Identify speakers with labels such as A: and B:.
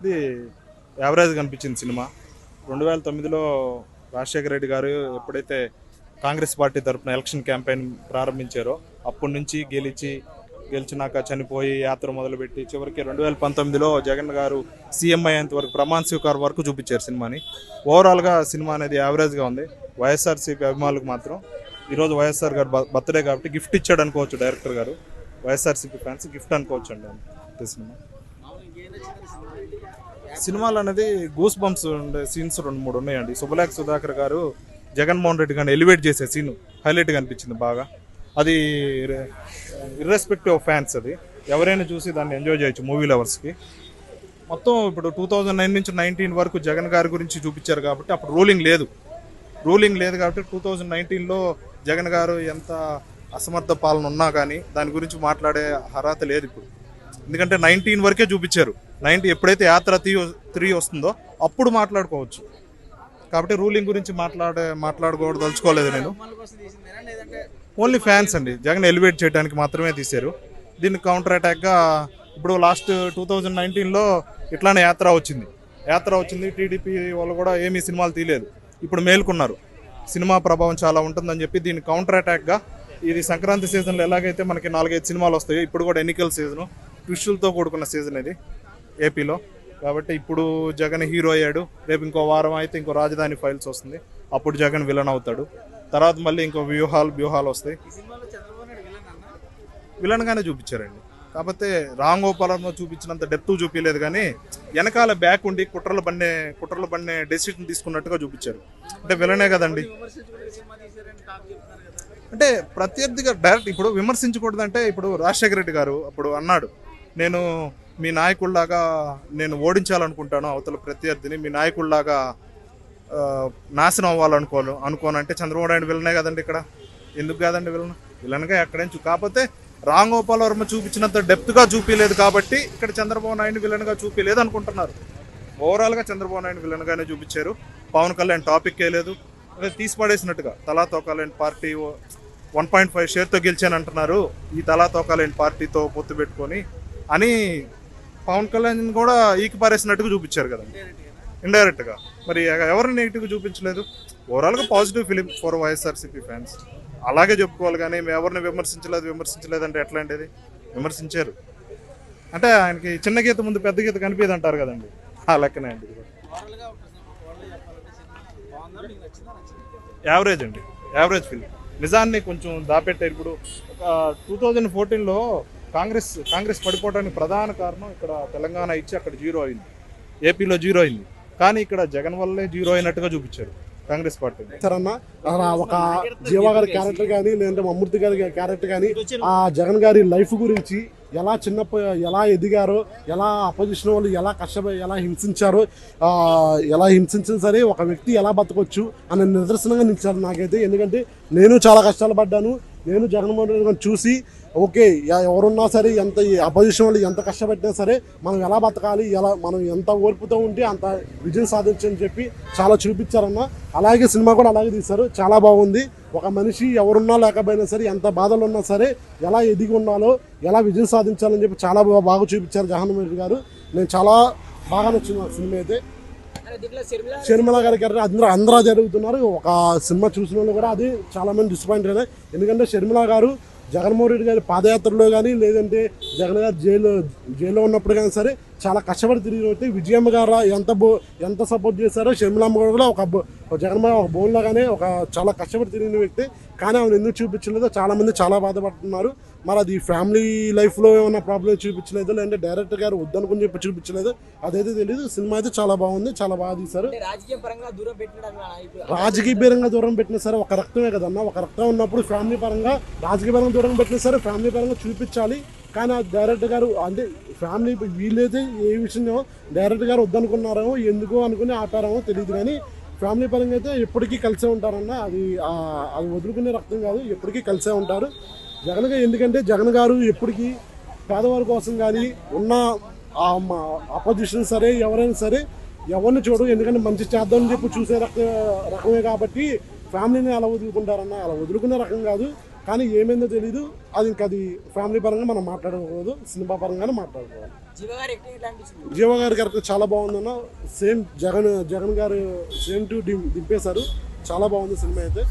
A: ఇది యావరేజ్ కనిపించింది సినిమా. రెండు వేల తొమ్మిదిలో రాజశేఖర రెడ్డి గారు ఎప్పుడైతే కాంగ్రెస్ పార్టీ తరఫున ఎలక్షన్ క్యాంపెయిన్ ప్రారంభించారో అప్పటి నుంచి గెలిచి గెలిచినాక చనిపోయి యాత్ర మొదలుపెట్టి చివరికి రెండు వేల పంతొమ్మిదిలో జగన్ గారు సీఎం అయ్యేంత వరకు ప్రమాణ స్వీకారం వరకు చూపించారు సినిమాని. ఓవరాల్గా సినిమా అనేది యావరేజ్గా ఉంది. వైఎస్ఆర్సీపీ అభిమానులకు మాత్రం ఈరోజు వైఎస్ఆర్ గారు బర్త్డే కాబట్టి గిఫ్ట్ ఇచ్చాడు అనుకోవచ్చు డైరెక్టర్ గారు. వైఎస్ఆర్సీపీ ఫ్యాన్స్ గిఫ్ట్ అనుకోవచ్చు అండి సినిమా. సినిమాలు అనేది గూస్ బంప్స్ ఉండే సీన్స్ రెండు మూడు ఉన్నాయండి. శుభలేఖ సుధాకర్ గారు జగన్మోహన్ రెడ్డి గారిని ఎలివేట్ చేసే సీన్ హైలైట్గా అనిపించింది బాగా. అది ఇర్రెస్పెక్టివ్ ఆఫ్ ఫ్యాన్స్ అది. ఎవరైనా చూసి దాన్ని ఎంజాయ్ చేయొచ్చు మూవీ లవర్స్కి మొత్తం ఇప్పుడు టూ థౌజండ్ నైన్ నుంచి నైన్టీన్ వరకు జగన్ గారి గురించి చూపించారు కాబట్టి అప్పుడు రూలింగ్ లేదు. రూలింగ్ లేదు కాబట్టి టూ థౌజండ్ నైన్టీన్లో జగన్ గారు ఎంత అసమర్థ పాలన ఉన్నా కానీ దాని గురించి మాట్లాడే అర్హత లేదు ఇప్పుడు. ఎందుకంటే నైన్టీన్ వరకే చూపించారు. నైన్టీ ఎప్పుడైతే యాత్ర త్రీ త్రీ వస్తుందో అప్పుడు మాట్లాడుకోవచ్చు. కాబట్టి రూలింగ్ గురించి మాట్లాడే మాట్లాడుకోవడం తలుచుకోలేదు నేను. ఓన్లీ ఫ్యాన్స్ అండి. జగన్ ఎలివేట్ చేయడానికి మాత్రమే తీశారు. దీన్ని కౌంటర్ అటాక్గా ఇప్పుడు లాస్ట్ టూ థౌజండ్ నైన్టీన్లో ఇట్లానే యాత్ర వచ్చింది. యాత్ర వచ్చింది టీడీపీ వాళ్ళు కూడా ఏమీ సినిమాలు తీయలేదు. ఇప్పుడు మేల్కొన్నారు. సినిమా ప్రభావం చాలా ఉంటుందని చెప్పి దీన్ని కౌంటర్ అటాక్గా ఇది సంక్రాంతి సీజన్లో ఎలాగైతే మనకి నాలుగైదు సినిమాలు వస్తాయో ఇప్పుడు కూడా ఎన్నికల సీజను ట్విస్టులతో కూడుకున్న సీజన్ ఇది ఏపీలో కాబట్టి ఇప్పుడు జగన్ హీరో అయ్యాడు. రేపు ఇంకో వారం అయితే ఇంకో రాజధాని ఫైల్స్ వస్తుంది. అప్పుడు జగన్ విలన్ అవుతాడు. తర్వాత మళ్ళీ ఇంకో వ్యూహాలు వ్యూహాలు వస్తాయి. విలన్ గానే చూపించారండి. కాకపోతే రామ్ గోపాలంలో చూపించినంత డెప్త్ చూపించలేదు కానీ వెనకాల బ్యాక్ ఉండి కుట్రలు బండే కుట్రలు బండే డెసిషన్ తీసుకున్నట్టుగా చూపించారు. అంటే విలనే కదండి. అంటే ప్రత్యర్థిగా డైరెక్ట్ ఇప్పుడు విమర్శించకూడదంటే ఇప్పుడు రాజశేఖర రెడ్డి గారు అప్పుడు అన్నాడు. నేను మీ నాయకుల్లాగా నేను ఓడించాలనుకుంటాను అవతల ప్రత్యర్థిని. మీ నాయకుల్లాగా నాశనం అవ్వాలనుకోను అనుకోనంటే చంద్రబాబు నాయుడు విలనే కదండి ఇక్కడ. ఎందుకు కాదండి విలన్? విలన్గా ఎక్కడేం కాకపోతే రామ్ గోపాల్ వర్మ చూపించినంత డెప్త్గా చూపించలేదు కాబట్టి ఇక్కడ చంద్రబాబు నాయుడు విలన్గా చూపించలేదు అనుకుంటున్నారు. ఓవరాల్గా చంద్రబాబు నాయుడు విలన్గానే చూపించారు. పవన్ కళ్యాణ్ టాపిక్ లేదు. తీసిపడేసినట్టుగా తీసి తలా తోకాలేని పార్టీ వన్ పాయింట్ ఫైవ్ షేర్తో గెలిచానంటున్నారు. ఈ తలా తోకాలేని పార్టీతో పొత్తు పెట్టుకొని అని పవన్ కళ్యాణ్ కూడా ఈకి పారేసినట్టుగా చూపించారు కదా. ఇండైరెక్ట్గా మరి ఎవరిని నెగిటివ్గా చూపించలేదు? ఓవరాల్గా positive film for YSRCP fans అలాగే చెప్పుకోవాలి కానీ మేము ఎవరిని విమర్శించలేదు విమర్శించలేదు అంటే ఎట్లాంటిది? విమర్శించారు. అంటే ఆయనకి చిన్న గీత ముందు పెద్ద గీత కనిపించదు అంటారు కదండి. ఆ లెక్కనే అండి యావరేజ్ అండి. యావరేజ్ ఫిలిం నిజాన్ని కొంచెం దాపెట్టారు. ఇప్పుడు టూ థౌజండ్ ఫోర్టీన్లో కాంగ్రెస్ కాంగ్రెస్ పడిపోవడానికి ప్రధాన కారణం ఇక్కడ తెలంగాణ ఇచ్చి అక్కడ జీరో అయింది. ఏపీలో జీరో అయింది. కానీ ఇక్కడ జగన్ వల్లే జీరో అయినట్టుగా చూపించారు కాంగ్రెస్ పార్టీ.
B: చేస్తారన్న అన్న ఒక జీవా గారి క్యారెక్టర్ కానీ లేదంటే మమ్మూర్తి గారి క్యారెక్టర్ కానీ ఆ జగన్ గారి లైఫ్ గురించి ఎలా చిన్నప్ప ఎలా ఎదిగారో ఎలా అపోజిషన్ వాళ్ళు ఎలా కష్టపడి ఎలా హింసించారో ఎలా హింసించినా సరే ఒక వ్యక్తి ఎలా బతకొచ్చు అనే నిదర్శనంగా నిలిచారు నాకైతే. ఎందుకంటే నేను చాలా కష్టాలు పడ్డాను. నేను జగన్మోహన్ రెడ్డి గారిని చూసి ఓకే ఎవరున్నా సరే ఎంత అపోజిషన్ వాళ్ళు ఎంత కష్టపడినా సరే మనం ఎలా బతకాలి ఎలా మనం ఎంత ఓర్పుతో ఉంటే అంత విజయం సాధించని చెప్పి చాలా చూపించారన్న. అలాగే సినిమా కూడా అలాగే తీశారు. చాలా బాగుంది. ఒక మనిషి ఎవరున్నా లేకపోయినా సరే ఎంత బాధలు ఉన్నా సరే ఎలా ఎదిగి ఉండాలో ఎలా విజయం సాధించాలని చెప్పి చాలా బాగా చూపించారు జగన్మోహన్ రెడ్డి గారు. నేను చాలా బాగా నచ్చింది సినిమా అయితే. షర్మిల గారి కెరీర్ అందరూ అందరూ జరుగుతున్నారు. ఒక సినిమా చూసిన వాళ్ళు కూడా అది చాలా మంది డిసప్పాయింట్ అయినాయి ఎందుకంటే షర్మిల గారు జగన్మోహన్ రెడ్డి గారి పాదయాత్రలో కానీ లేదంటే జగన్ గారు జైలు జైల్లో ఉన్నప్పుడు కానీ సరే చాలా కష్టపడి తిరిగిన వ్యక్తి విజయమ్మ గారు ఎంత బో ఎంత సపోర్ట్ చేశారో షర్మిలమ్మ గారు కూడా ఒక జగన్మోహన్ ఒక బోన్లాగానే ఒక చాలా కష్టపడి తిరిగిన వ్యక్తి. కానీ ఆమెను ఎందుకు చూపించలేదో చాలా మంది చాలా బాధపడుతున్నారు. మరి అది ఫ్యామిలీ లైఫ్లో ఏమైనా ప్రాబ్లం చూపించలేదు లేదంటే డైరెక్టర్ గారు వద్దనుకుని చెప్పి చూపించలేదు అదైతే తెలియదు సినిమా అయితే చాలా బాగుంది చాలా బాగా తీశారు.
C: రాజకీయ పరంగా దూరం
B: పెట్టినా సరే ఒక రక్తమే కదన్న. ఒక రక్తం ఉన్నప్పుడు ఫ్యామిలీ పరంగా రాజకీయ పరంగా దూరం పెట్టినా సరే ఫ్యామిలీ పరంగా చూపించాలి. కానీ ఆ డైరెక్టర్ గారు అంటే ఫ్యామిలీ వీళ్ళైతే ఏ విషయంలో డైరెక్టర్ గారు వద్దనుకున్నారేమో ఎందుకు అనుకుని ఆపారేమో తెలియదు కానీ ఫ్యామిలీ పరంగా అయితే ఎప్పటికీ కలిసే ఉంటారన్న అది అది వదులుకునే రక్తం కాదు ఎప్పటికీ కలిసే ఉంటారు. జగన్ గారు ఎందుకంటే జగన్ గారు ఎప్పటికీ పేదవారి కోసం కానీ ఉన్న అపోజిషన్ సరే ఎవరైనా సరే ఎవరిని చూడు ఎందుకంటే మంచి చేద్దామని చెప్పి చూసే రక రకమే కాబట్టి ఫ్యామిలీని అలా వదులుకుంటారన్న అలా వదులుకునే రకం కాదు. కానీ ఏమైందో తెలీదు. అది ఇంకా అది ఫ్యామిలీ పరంగా మనం మాట్లాడుకోకూడదు సినిమా పరంగానే మాట్లాడుకోవాలి. జీవ గారి క్యారెక్టర్ చాలా బాగుందన్న. సేమ్ జగన్ జగన్ గారు సేమ్ టు దింపేశారు. చాలా బాగుంది సినిమా అయితే.